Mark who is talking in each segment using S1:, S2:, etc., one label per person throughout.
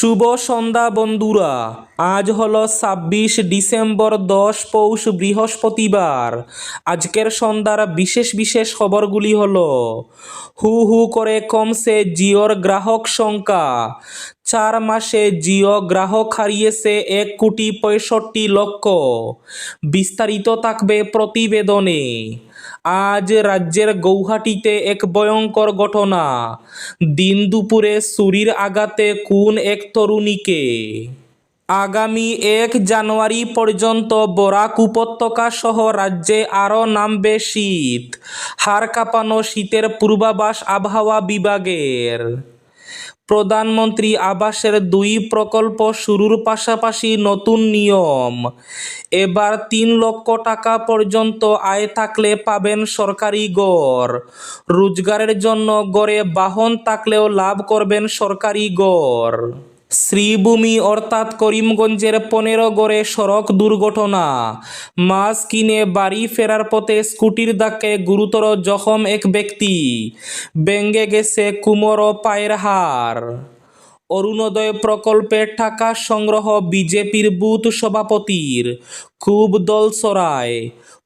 S1: শুভ সন্ধ্যা বন্ধুরা। আজ হলো ছাব্বিশ ডিসেম্বর দশ পৌষ বৃহস্পতিবার। আজকের সন্ধ্যার বিশেষ বিশেষ খবরগুলি হলো, হু হু করে কমছে জিওর গ্রাহক সংখ্যা। চার মাসে জিও গ্রাহক হারিয়েছে এক কোটি পঁয়ষট্টি লক্ষ। বিস্তারিত থাকবে প্রতিবেদনে। আজ রাজ্যের গৌহাটিতে এক ভয়ঙ্কর ঘটনা। দিন দুপুরে ছুরির আঘাতে কোন এক তরুণীকে। আগামী এক জানুয়ারি পর্যন্ত বরাক উপত্যকা সহ রাজ্যে আরও নামবে শীত। হাড় কাঁপানো শীতের পূর্বাভাস আবহাওয়া বিভাগের। প্রধানমন্ত্রী আবাসের দুই প্রকল্প শুরুর পাশাপাশি নতুন নিয়ম। এবার তিন লক্ষ টাকা পর্যন্ত আয় থাকলে পাবেন সরকারি গড়। রোজগারের জন্য গড়ে বাহন থাকলেও লাভ করবেন সরকারি গড়। শ্রীভূমি অর্থাৎ করিমগঞ্জের পনেরো গড়ে সড়ক দুর্ঘটনা। মাছ কিনে বাড়ি ফেরার পথে স্কুটির ধাক্কায় গুরুতর জখম এক ব্যক্তি। ব্যঙ্গে গেছে কুমোর ও পায়ের হাড়। অরুণোদয় প্রকল্পের টাকা সংগ্রহ বিজেপির বুথ সভাপতির। খুব দলসরায়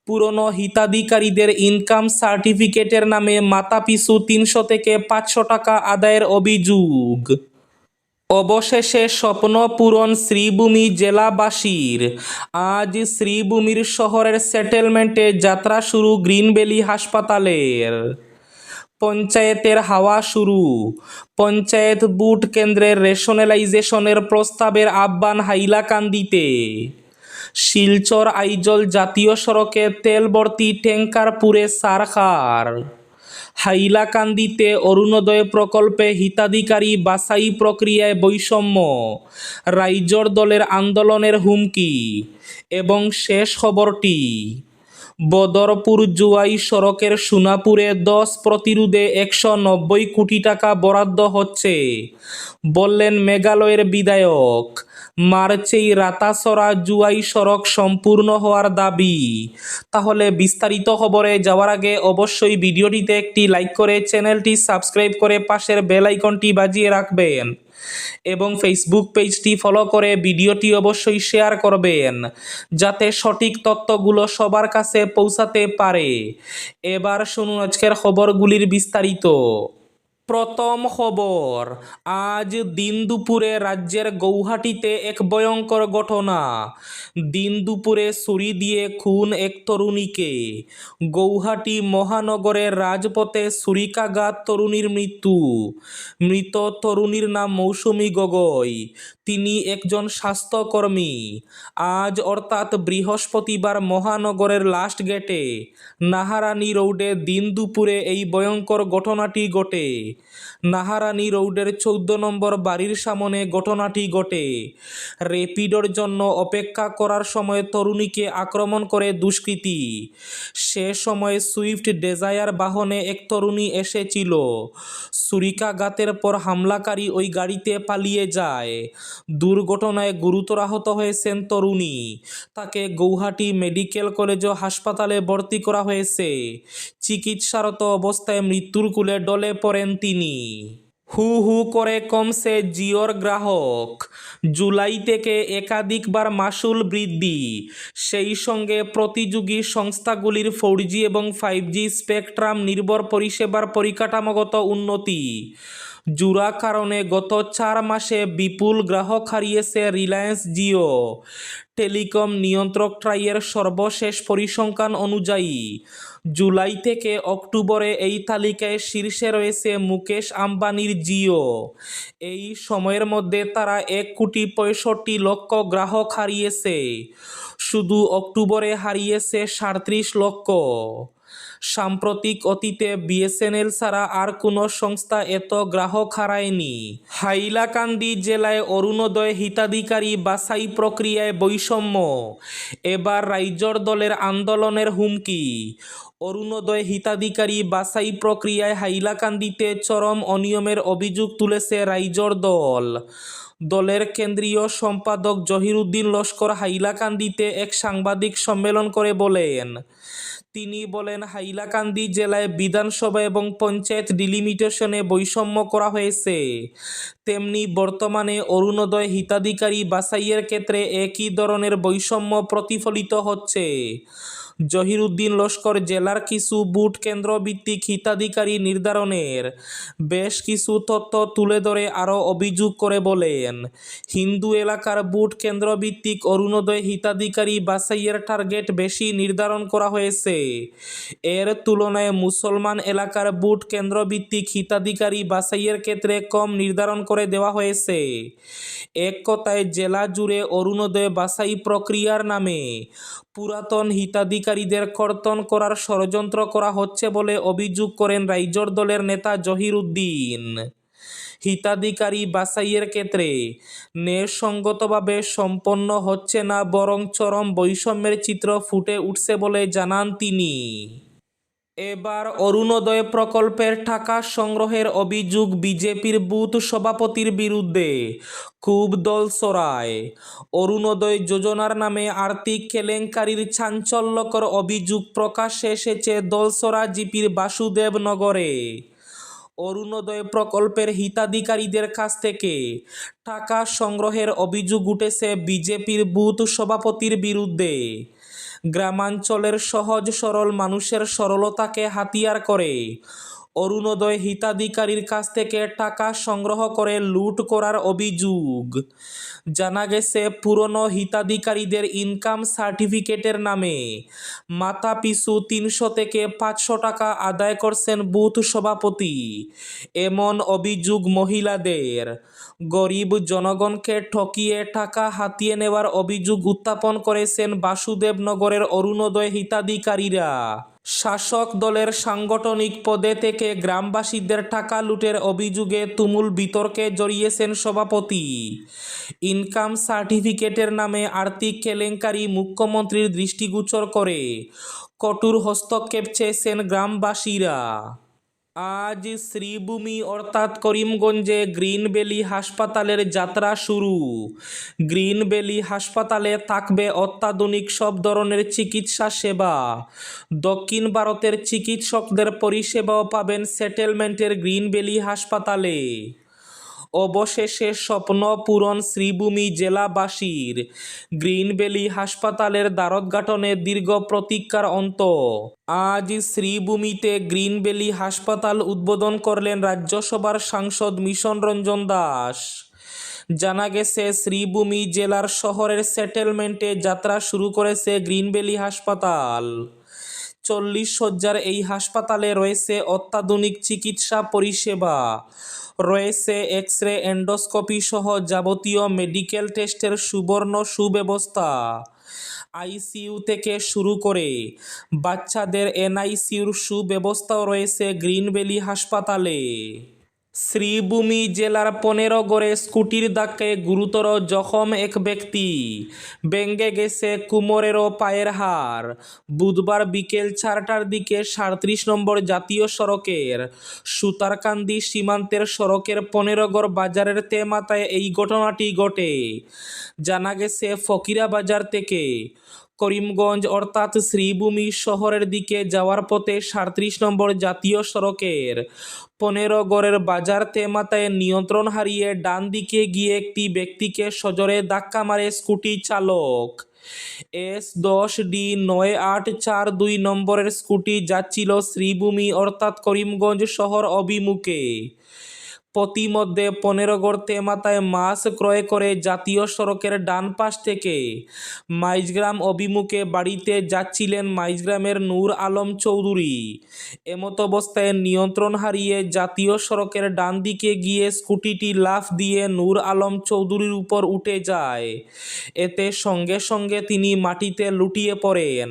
S1: পুরনো হিতাধিকারীদের ইনকাম সার্টিফিকেটের নামে মাথাপিছু তিনশো থেকে পাঁচশো টাকা আদায়ের অভিযোগ। অবশেষে স্বপ্ন পূরণ শ্রীভূমি জেলাবাসীর। আজ শ্রীভূমির শহরের সেটেলমেন্টে যাত্রা শুরু গ্রিনভ্যালি হাসপাতালের। পঞ্চায়েতের হাওয়া শুরু। পঞ্চায়েত বুট কেন্দ্রের রেশনালাইজেশনের প্রস্তাবের আহ্বান হাইলাকান্দিতে। শিলচর আইজল জাতীয় সড়কে তেল ভর্তি ট্যাঙ্কার পুড়ে সারখার। হাইলাকান্দিতে অরুণোদয় প্রকল্পে হিতাধিকারী বাছাই প্রক্রিয়ায় বৈষম্য। রাইজর দলের আন্দোলনের হুমকি এবং শেষ খবরটি। বদরপুর জুয়াই সড়কের সোনাপুরে দশ প্রতিরোধে একশো নব্বই কোটি টাকা বরাদ্দ হচ্ছে, বললেন মেঘালয়ের বিধায়ক। মার্চেই রাতাসরা জুয়াই সড়ক সম্পূর্ণ হওয়ার দাবি। তাহলে বিস্তারিত খবরে যাওয়ার আগে অবশ্যই ভিডিওটিতে একটি লাইক করে চ্যানেলটি সাবস্ক্রাইব করে পাশের বেল আইকনটি বাজিয়ে রাখবেন এবং ফেসবুক পেজটি ফলো করে ভিডিওটি অবশ্যই শেয়ার করবেন, যাতে সঠিক তথ্যগুলো সবার কাছে পৌঁছাতে পারে। এবার শুনুন আজকের খবরগুলির বিস্তারিত। প্রথম খবর, আজ দিন দুপুরে রাজ্যের গৌহাটিতে এক ভয়ঙ্কর ঘটনা। দিন দুপুরে ছুরি দিয়ে খুন এক তরুণীকে। গৌহাটি মহানগরের রাজপথে ছুরিকাঘাত তরুণীর মৃত্যু। মৃত তরুণীর নাম মৌসুমী গগৈ। তিনি একজন স্বাস্থ্যকর্মী। আজ অর্থাৎ বৃহস্পতিবার মহানগরের লাস্ট গেটে, নাহারানি রোডে দিন দুপুরে এই ভয়ঙ্কর ঘটনাটি ঘটে। নাহারানি রোডের চৌদ্দ নম্বর বাড়ির সামনে ঘটনাটি ঘটে। রেপিডোর জন্য অপেক্ষা করার সময় তরুণীকে আক্রমণ করে দুষ্কৃতী। সে সময় সুইফট ডেজায়ার বাহনে এক তরুণী এসেছিল। ছুরিকাঘাতের পর হামলাকারী ওই গাড়িতে পালিয়ে যায়। দুর্ঘটনায় গুরুতর আহত হয়েছেন তরুণী। তাকে গৌহাটি মেডিকেল কলেজ ও হাসপাতালে ভর্তি করা হয়েছে। চিকিৎসারত অবস্থায় মৃত্যুর কুলে ডলে পড়েন তিনি। হু হু করে কমছে জিওর গ্রাহক। জুলাই থেকে একাধিকবার মাসুল বৃদ্ধি। সেই সঙ্গে প্রতিযোগী সংস্থাগুলির ফোর জি এবং ফাইভ জি স্পেকট্রাম নির্ভর পরিষেবার পরিকাঠামোগত উন্নতি। জুরা কারণে গত চার মাসে বিপুল গ্রাহক হারিয়েছে রিলায়েন্স জিও। টেলিকম নিয়ন্ত্রক ট্রাইয়ের সর্বশেষ পরিসংখ্যান অনুযায়ী, জুলাই থেকে অক্টোবরে এই তালিকায় শীর্ষে রয়েছে মুকেশ আম্বানির জিও। এই সময়ের মধ্যে তারা এক কোটি পঁয়ষট্টি লক্ষ গ্রাহক হারিয়েছে। শুধু অক্টোবরে হারিয়েছে সাঁত্রিশ লক্ষ। সাম্প্রতিক অতীতে বিএসএনএল ছাড়া আর কোনো সংস্থা এত গ্রাহক হারায়নি। হাইলাকান্দি জেলায় অরুণোদয় হিতাধিকারী বাছাই প্রক্রিয়ায় বৈষম্য। এবার রাইজর দলের আন্দোলনের হুমকি। অরুণোদয় হিতাধিকারী বাছাই প্রক্রিয়ায় হাইলাকান্দিতে চরম অনিয়মের অভিযোগ তুলেছে রাইজর দল। দলের কেন্দ্রীয় সম্পাদক জহিরুদ্দিন লস্কর হাইলাকান্দিতে এক সাংবাদিক সম্মেলন করে বলেন তিনি বলেন, হাইলাকান্দি জেলায় বিধানসভা এবং পঞ্চায়েত ডিলিমিটেশনে বৈষম্য করা হয়েছে। তেমনি বর্তমানে অরুণোদয় হিতাধিকারী বাছাইয়ের ক্ষেত্রে একই ধরনের বৈষম্য প্রতিফলিত হচ্ছে। জহিরুদ্দিন লস্কর জেলার কিছু বুট কেন্দ্র ভিত্তিক হিতাধিকারী নির্ধারণের বেশ কিছু তথ্য তুলে ধরে আরও অভিযোগ করে বলেন, হিন্দু এলাকার বুট কেন্দ্র ভিত্তিক অরুণোদয় হিতাধিকারী বাছাইয়ের টার্গেট বেশি নির্ধারণ করা হয়েছে। এর তুলনায় মুসলমান এলাকার বুট কেন্দ্র ভিত্তিক হিতাধিকারী বাছাইয়ের ক্ষেত্রে কম নির্ধারণ করে দেওয়া হয়েছে। এক কথায়, জেলা জুড়ে অরুণোদয় বাছাই প্রক্রিয়ার নামে পুরাতন হিতাধিকারীদের কর্তন করার ষড়যন্ত্র করা হচ্ছে বলে অভিযোগ করেন রাইজর দলের নেতা জহির উদ্দিন হিতাধিকারী বাছাইয়ের ক্ষেত্রে ন্যায়সঙ্গতভাবে সম্পন্ন হচ্ছে না, বরং চরম বৈষম্যের চিত্র ফুটে উঠছে বলে জানান তিনি। এবার অরুণোদয় প্রকল্পের টাকা সংগ্রহের অভিযোগ বিজেপির বুথ সভাপতির বিরুদ্ধে। খুব দল সরায় অরুণোদয় যোজনার নামে আর্থিক কেলেঙ্কারির চাঞ্চল্যকর অভিযোগ প্রকাশ্যে এসেছে দলসরা জিপির বাসুদেবনগরে। অরুণোদয় প্রকল্পের হিতাধিকারীদের কাছ থেকে টাকা সংগ্রহের অভিযোগ উঠেছে বিজেপির বুথ সভাপতির বিরুদ্ধে। গ্রামাঞ্চলের সহজ সরল মানুষের সরলতাকে হাতিয়ার করে। অরুণোদয় হিতাধিকারীর কাছ থেকে টাকা সংগ্রহ করে লুট করার অভিযোগ। জানা গেছে, পুরনো হিতাধিকারীদের ইনকাম সার্টিফিকেটের নামে মাথা পিছু তিনশো থেকে পাঁচশো টাকা আদায় করছেন বুথ সভাপতি। এমন অভিযোগ মহিলাদের। গরিব জনগণকে ঠকিয়ে টাকা হাতিয়ে নেওয়ার অভিযোগ উত্থাপন করেছেন বাসুদেবনগরের অরুণোদয় হিতাধিকারীরা। শাসক দলের সাংগঠনিক পদে থেকে গ্রামবাসীদের টাকা লুটের অভিযোগে তুমুল বিতর্কে জড়িয়েছেন সভাপতি। ইনকাম সার্টিফিকেটের নামে আর্থিক কেলেঙ্কারি মুখ্যমন্ত্রীর দৃষ্টিগোচর করে। কটুর হস্তক্ষেপ চেয়েছেন গ্রামবাসীরা। আজ শ্রীভূমি অর্থাৎ করিমগঞ্জে গ্রিন বেলি হাসপাতালের যাত্রা শুরু। গ্রিন বেলি হাসপাতালে থাকবে অত্যাধুনিক সব ধরনের চিকিৎসা সেবা। দক্ষিণ ভারতের চিকিৎসকদের পরিষেবাও পাবেন সেটেলমেন্টের গ্রিন বেলি হাসপাতালে। অবশেষে স্বপ্ন পূরণ শ্রীভূমি জেলাবাসীর। গ্রিন ভ্যালি হাসপাতালের দ্বারোদ্ঘাটনে দীর্ঘ প্রতীক্ষার অন্ত। আজ শ্রীভূমিতে গ্রিন ভ্যালি হাসপাতাল উদ্বোধন করলেন রাজ্যসভার সাংসদ মিশন রঞ্জন দাস। জানা গেছে, শ্রীভূমি জেলার শহরের সেটেলমেন্টে যাত্রা শুরু করেছে গ্রিন ভ্যালি হাসপাতাল। চল্লিশ শয্যার এই হাসপাতালে রয়েছে অত্যাধুনিক চিকিৎসা পরিষেবা। রয়েছে এক্স রে এন্ডোস্কোপি সহ যাবতীয় মেডিকেল টেস্টের সুবর্ণ সুব্যবস্থা। আইসিইউ থেকে শুরু করে বাচ্চাদের এনআইসিউর সুব্যবস্থাও রয়েছে গ্রিন ভ্যালি হাসপাতালে। শ্রীভূমি জেলার পনেরো গড়ে স্কুটির ধাক্কায় গুরুতর জখম এক ব্যক্তি। ভেঙে গেছে কুমোরেরও পায়ের হার বুধবার বিকেল চারটার দিকে সাঁত্রিশ নম্বর জাতীয় সড়কের সুতারকান্দি সীমান্তের সড়কের পনেরোগড় বাজারের তেমাতায় এই ঘটনাটি ঘটে। জানা গেছে ফকিরা বাজার থেকে করিমগঞ্জ অর্থাৎ শ্রীভূমি শহরের দিকে যাওয়ার পথে সাঁত্রিশ নম্বর জাতীয় সড়কের পনেরো গড়ের বাজার তেমাতায় নিয়ন্ত্রণ হারিয়ে ডান দিকে গিয়ে একটি ব্যক্তিকে সজরে ধাক্কা মারে স্কুটি চালক। এস দশ ডি নয় আট চার দুই নম্বরের স্কুটি যাচ্ছিল শ্রীভূমি অর্থাৎ করিমগঞ্জ শহর অভিমুখে। পথিমধ্যে পনেরোগড় তেমাতায় মাছ ক্রয় করে জাতীয় সড়কের ডান পাশ থেকে। মাইজগ্রাম অভিমুখে বাড়িতে যাচ্ছিলেন মাইজগ্রামের নূর আলম চৌধুরী। এমত অবস্থায় নিয়ন্ত্রণ হারিয়ে জাতীয় সড়কের ডান দিকে গিয়ে স্কুটিটি লাফ দিয়ে নূর আলম চৌধুরীর উপর উঠে যায়। এতে সঙ্গে সঙ্গে তিনি মাটিতে লুটিয়ে পড়েন।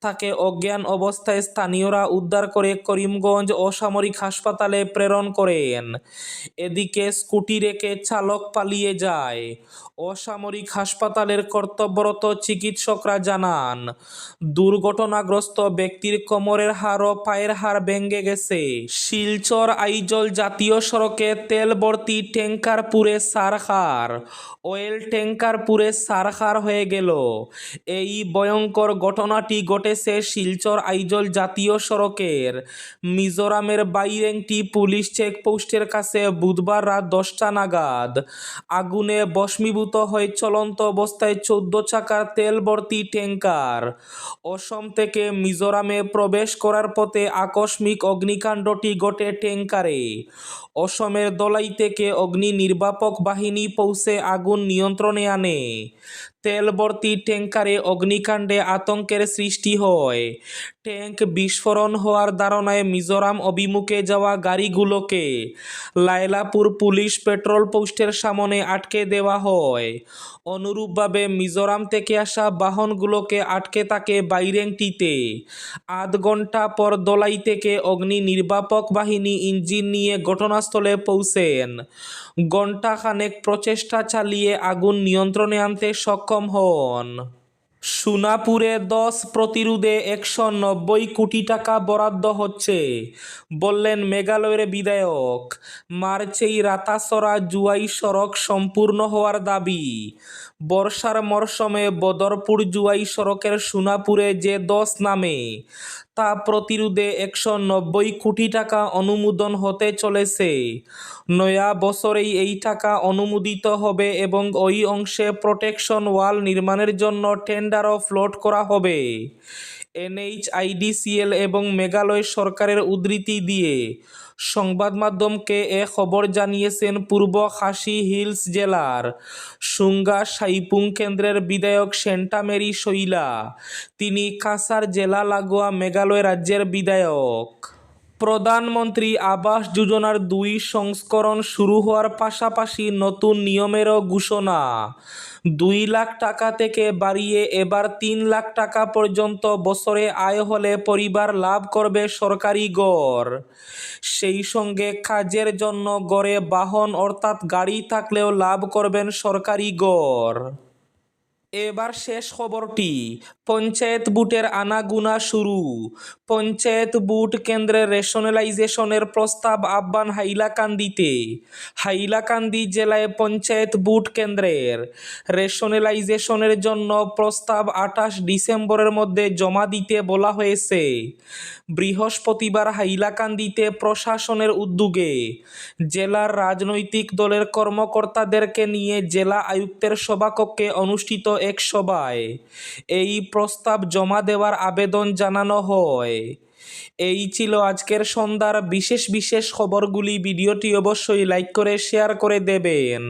S1: তাকে অজ্ঞান অবস্থায় স্থানীয়রা উদ্ধার করে করিমগঞ্জ অসামরিক হাসপাতালে প্রেরণ করেন। এদিকে স্কুটি রেখে চালক পালিয়ে যায়। অসামরিক হাসপাতালের কর্তব্যরত চিকিৎসকরা জানান, দুর্ঘটনাগ্রস্ত ব্যক্তির কোমরের হাড় ও পায়ের হাড় ভেঙে গেছে। শিলচর আইজল জাতীয় সড়কে তেল ভর্তি ট্যাঙ্কার পুরে সারখার, অয়েল ট্যাঙ্কার পুরে সারখার হয়ে গেল। এই ভয়ঙ্কর ঘটনাটি ঘটেছে শিলচর আইজল জাতীয় সড়কের, মিজোরামের বাইরেংটি পুলিশ চেকপোস্টের কাছে বুধবার রাত দশটা নাগাদ। আগুনে ভস্মীভূত হয়ে চলন্ত অবস্থায় চোদ্দ চাকার তেল ভর্তি ট্যাঙ্কার অসম থেকে মিজোরামে প্রবেশ করার পথে আকস্মিক অগ্নিকাণ্ডটি ঘটে ট্যাঙ্কারে অসমের দলাই থেকে অগ্নি নির্বাপক বাহিনী পৌঁছে আগুন নিয়ন্ত্রণে আনে। তেল ভর্তি ট্যাঙ্কারে অগ্নিকাণ্ডে আতঙ্কের সৃষ্টি হয়। ট্যাঙ্ক বিস্ফোরণ হওয়ার ধারণায় মিজোরাম অভিমুখে যাওয়া গাড়িগুলোকে লায়লাপুর পুলিশ পেট্রোল পোস্টের সামনে আটকে দেওয়া হয়। অনুরূপভাবে মিজোরাম থেকে আসা বাহনগুলোকে আটকে থাকে বাইরেংটিতে। আধ ঘণ্টা পর দলাই থেকে অগ্নি নির্বাপক বাহিনী ইঞ্জিন নিয়ে ঘটনাস্থলে পৌঁছেন। ঘণ্টাখানেক প্রচেষ্টা চালিয়ে আগুন নিয়ন্ত্রণে আনতে সক্ষম হন। সোনাপুরে দশ প্রতিরোধে একশো নব্বই কোটি টাকা বরাদ্দ হচ্ছে, বললেন মেঘালয়ের বিধায়ক। মার্চেই রাতাসরা জুয়াই সড়ক সম্পূর্ণ হওয়ার দাবি। বর্ষার মরশুমে বদরপুর জুয়াই সড়কের সোনাপুরে যে দশ নামে তা প্রতিরোধে একশো নব্বই কোটি টাকা অনুমোদন হতে চলেছে। নয়া বছরেই এই টাকা অনুমোদিত হবে এবং ওই অংশে প্রোটেকশন ওয়াল নির্মাণের জন্য টেন্ডারও ফ্লোট করা হবে। এনএইচআইডিসিএল এবং মেঘালয় সরকারের উদ্ধৃতি দিয়ে। সংবাদ মাধ্যমকে এ খবর জানিয়েছেন পূর্ব খাসি হিলস জেলার সুঙ্গা সাইপুং কেন্দ্রের বিধায়ক সেন্টা মেরি শৈলা। তিনি কাসার জেলা লাগোয়া মেঘালয় রাজ্যের বিধায়ক। প্রধানমন্ত্রী আবাস যোজনার দুই সংস্করণ শুরু হওয়ার পাশাপাশি নতুন নিয়মেরও ঘোষণা। দুই লাখ টাকা থেকে বাড়িয়ে এবার তিন লাখ টাকা পর্যন্ত বছরে আয় হলে পরিবার লাভ করবে সরকারি গড়। সেই সঙ্গে কাজের জন্য গড়ে বাহন অর্থাৎ গাড়ি থাকলেও লাভ করবেন সরকারি গড়। এবার শেষ খবরটি। পঞ্চায়েত বুটের আনাগুনা শুরু। পঞ্চায়েত বুট কেন্দ্রের রেশনালাইজেশনের প্রস্তাব আহ্বান হাইলাকান্দিতে। হাইলাকান্দি জেলায় পঞ্চায়েত বুট কেন্দ্রের রেশনালাইজেশনের জন্য প্রস্তাব আঠাশ ডিসেম্বরের মধ্যে জমা দিতে বলা হয়েছে। বৃহস্পতিবার হাইলাকান্দিতে প্রশাসনের উদ্যোগে জেলার রাজনৈতিক দলের কর্মকর্তাদেরকে নিয়ে জেলা আয়ুক্তের সভাকক্ষে অনুষ্ঠিত এক সভায়, এই প্রস্তাব জমা দেওয়ার আবেদন জানানো হয়। এই ছিল আজকের সন্ধ্যার বিশেষ বিশেষ খবরগুলি। ভিডিওটি অবশ্যই লাইক করে, শেয়ার করে দেবেন।